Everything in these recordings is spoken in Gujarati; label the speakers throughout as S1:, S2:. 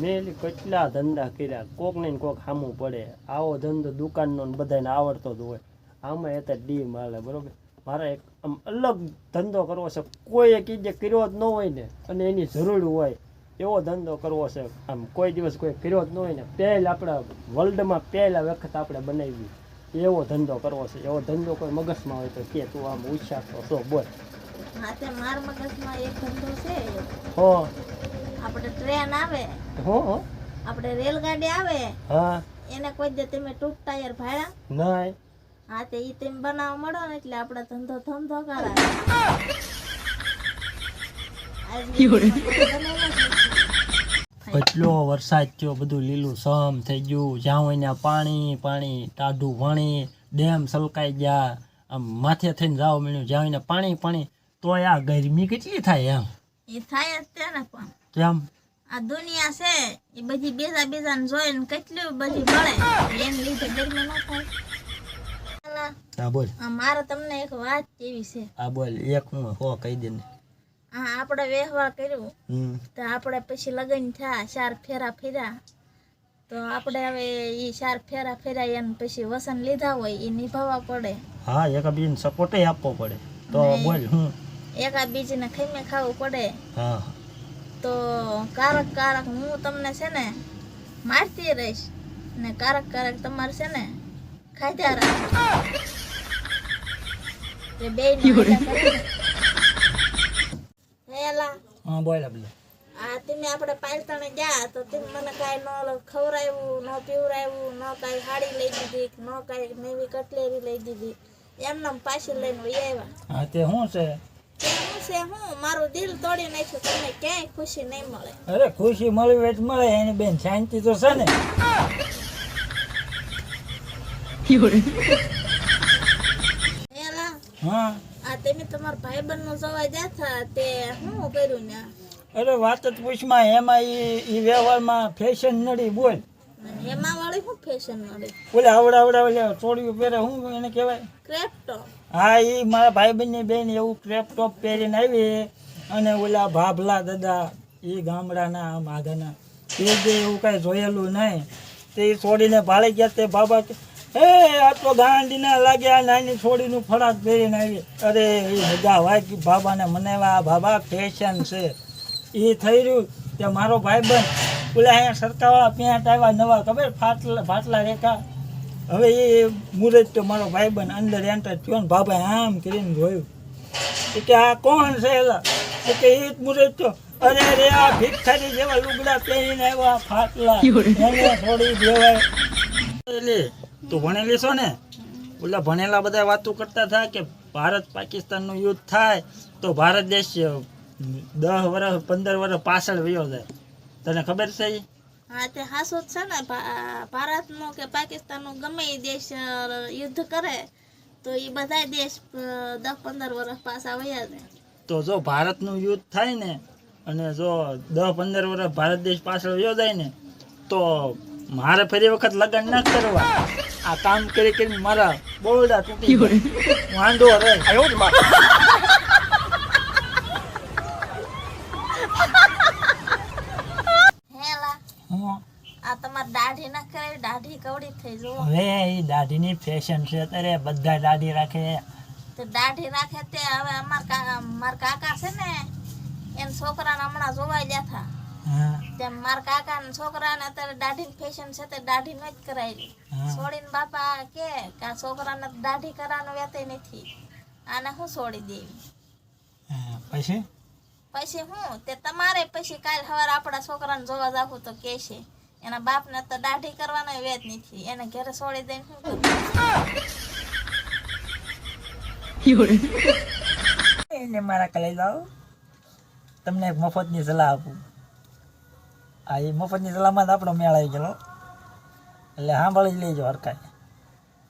S1: મેં કેટલા ધંધા કર્યા? કોક ને કોક સામું પડે. આવો ધંધો દુકાનનો ને બધાને આવડતો જ હોય. આમાં તો ડી માલે બરાબર? મારે એક આમ અલગ ધંધો કરવો છે. કોઈ કીજે કર્યો જ ન હોય ને અને એની જરૂર હોય એવો ધંધો કરવો છે. આમ કોઈ દિવસ કોઈ કર્યો જ ન હોય ને પહેલ આપણા વર્લ્ડમાં પહેલા વખત આપણે બનાવી. એવો ધંધો કરવો છે. એવો ધંધો કોઈ મગજમાં હોય તો કે તું આમ ઉચ્છાતો છો બોલ.
S2: હા તે માર મગજમાં એક ધંધો છે.
S1: હો.
S2: આપણે ટ્રેન આવે
S1: હો
S2: આપણે રેલગાડી આવે
S1: હા.
S2: એને કોઈ દે તમે ટૂંક ટાયર ભાડા
S1: નાય
S2: હા તે ઈ તેમ બનાવવા મળો ને એટલે આપણે ધંધો ધંધો કરાવે.
S1: કેટલો વરસાદ થયો બધું લીલું સમ થઈ ગયું. જ્યાં હોય ત્યાં પાણી પાણી ટાઢું પાણી ડેમ સલકાઈ ગયા. આમ માથે થઈને જાવ મળ્યું જ્યાં પાણી પાણી. તોય આ ગરમી કેટલી થાય એમ?
S2: એ થાય જ તે પણ.
S1: કેમ?
S2: આ દુનિયા છે એ બધી બેસા બેસા ને જોઈ ને કેટલી બધી મળે એમ લીધે ગરમી ન થાય.
S1: હા બોલ.
S2: મારે તમને એક વાત કેવી છે?
S1: હા બોલ. એક હું હો કહી દે ને.
S2: હા આપણે વ્યવહાર કર્યું. તો આપણે પછી લગ્ન થયા ચાર ફેરા ફેર્યા તો આપણે હવે એ ચાર ફેરા ફેર્યા એમ પછી વસન લીધા હોય એ નિભાવવા પડે.
S1: હા એક બીજને સપોર્ટ આપવો પડે. તો. બોલ હું.
S2: એકા બીજને ખીમે ખાવું પડે.
S1: હા.
S2: તો કારક કારક હું તમને છે ને મારતી રહીશ ને કારક કારક તમારે છે ને ખાધા રાખ. બે હેલા
S1: હા બોલ આપણે
S2: આ તમે આપણે પાલતાણે ગયા તો તમે મને કાંઈ ન ઓલું ખવડાવ્યું ન પીવડાવ્યું ન કાંઈ હાડી લઈ દીધી ન કાંઈ નવી કટલેરી લઈ દીધી. એમને પાછી લઈને વહી આવ્યા.
S1: હા તે શું છે?
S2: છે હું મારું દિલ તોડી નાખ્યું તમને ક્યાંય ખુશી નહીં મળે.
S1: અરે ખુશી મળી હોય મળે એની બેન શાંતિ તો છે ને.
S2: હેલા
S1: હા.
S2: આ તમે તમારા ભાઈબંધનું જવા જતા તે હું કર્યું ને?
S1: અરે વાત જ પૂછમાં એમાં ઈ વ્યવહારમાં ફેશન નડી બોલ.
S2: એમાં વાળી શું ફેશન નડી
S1: ઓલે આવડા આવડા ઓલે પહેરે હું એને કહેવાય?
S2: ક્રેપ્ટો
S1: હા એ મારા ભાઈબંધની બેન એવું ક્રેપ પહેરીને આવી અને ઓલા ભાભલા દાદા એ ગામડાના આમ આગળના એ જે એવું કાંઈ જોયેલું નહીં, તે છોડીને ભાળી ગયા તે બાબા હે, આ તો ગાંડીના લાગ્યા નાની છોડીનું ફરાક પહેરીને આવી. અરે એ મજા વાગી બાબાને આ બાબા ફેશન છે. એ થઈ રહ્યું તે મારો ભાઈબંધ, ઓલા અહીંયા સરકાવા પેન્ટ આવ્યા નવા, ખબર? ફાટલા ફાટલા રેખા. હવે એ મુરત તો મારો ભાઈબંધ અંદર એન્ટર થયો ને બાબાએ આમ કરીને જોયું. કે આ કોણ છે એલા? કે એ જ મુરત તો અરે રે આ ભિખારી જેવા લુગડા પહેરીને આવ્યા ફાટલા. એને થોડી દેવાય એટલે તું ભણેલી છો ને? ઓલા ભણેલા બધા વાતો કરતા થાય કે ભારત પાકિસ્તાનનું યુદ્ધ થાય તો ભારત દેશ દસ વર્ષ પંદર વર્ષ પાછળ વયો જાય. તને ખબર છે
S2: તે હાસો જ છે ને ભારતનો કે પાકિસ્તાનનો ગમે એ દેશ યુદ્ધ કરે તો એ બધા દેશ દસ પંદર વર્ષ પાછા વયા જાય.
S1: તો જો ભારતનું યુદ્ધ થાય ને અને જો દસ પંદર વર્ષ ભારત દેશ પાછળ વયો જાય ને તો મારે ફરી વખત લગ્ન ન કરવા. આ કામ કરી કરીને મારા બોરડા તૂટી. વાંધો રહે
S2: હેલા
S1: હં.
S2: આ તમારે દાઢી ના કરાવી દાઢી કવડી થઈ જો
S1: હવે એ દાઢીની ફેશન છે અત્યારે બધા દાઢી રાખે.
S2: તો દાઢી રાખે તે હવે અમાર મારા કાકા છે ને એને છોકરાને હમણાં જોવા ગયા હતા તેમ મારા કાકા ને છોકરાને અત્યારે દાઢી ફેશન છે તે દાઢી નો જ કરાવી છોડીને બાપા કે કે છોકરાને દાઢી કરવાનું વેતે નથી. આને હું છોડી દેવી?
S1: પછી?
S2: પછી હું? તે તમારે પછી કાલ સવારે આપણા છોકરાને જોવા જાવું તો કે છે. એના બાપને તો દાઢી કરવાનો વેત નથી એને ઘરે છોડી દઈને શું
S1: એને મારા કલાઈ જાઓ. તમને એક મફતની સલાહ આપું. આ એ મફતની સલાહમાં જ આપણો મેળ આવી ગયેલો. એટલે સાંભળી જ લેજો હરકાય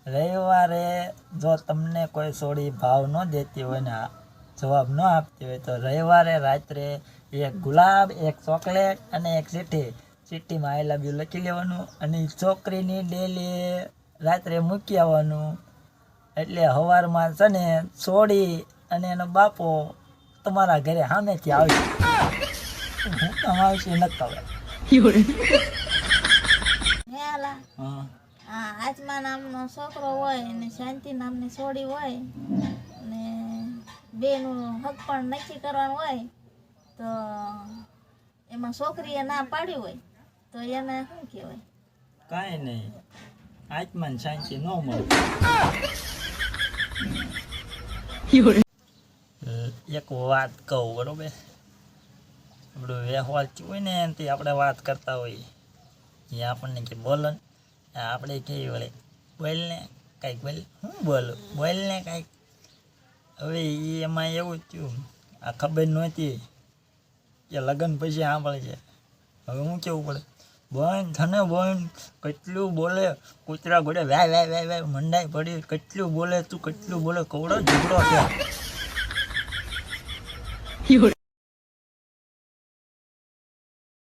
S1: રવિવારે જો તમને કોઈ સોડી ભાવ ન દેતી હોય ને જવાબ ન આપતી હોય તો રવિવારે રાત્રે એક ગુલાબ, એક ચોકલેટ અને એક ચીઠ્ઠી ચીઠ્ઠીમાં આઈ લવ યુ લખી લેવાનું અને છોકરીની ડેલી રાત્રે મૂકી આવવાનું. એટલે સવારમાં છે ને છોડી અને એનો બાપો તમારા ઘરે સામેથી આવશે. હું તમારું આવશે નથી ખબર
S2: હેલા
S1: હા.
S2: આ નામનો છોકરો હોય અને શાંતિ નામની છોડી હોય ને બેનું હક પણ નક્કી કરવાનું હોય તો એમાં છોકરીએ ના પાડ્યું હોય. તો એને શું કહેવાય
S1: કાંઈ નહીં આત્માને શાંતિ ન મળે એક વાત કહું બરોબર આપણું વ્યવહાર થયું હોય ને એનાથી આપણે વાત કરતા હોઈએ એ આપણને કે બોલો ને આ આપણે કેવી વળે બોલ ને કાંઈક બોલ હું બોલું બોલ ને કાંઈક હવે ઈ એમાં એવું જ થયું આ ખબર નહોતી કે લગ્ન પછી સાંભળે છે હવે હું કેવું પડે બોન, થને બોન, કેટલું બોલે કૂતરા ઘોડે, વાય વાય વાય વાય, મંડાઈ પડી, કેટલું બોલે તું, કેટલું બોલે, કવડો ઝઘડો છે.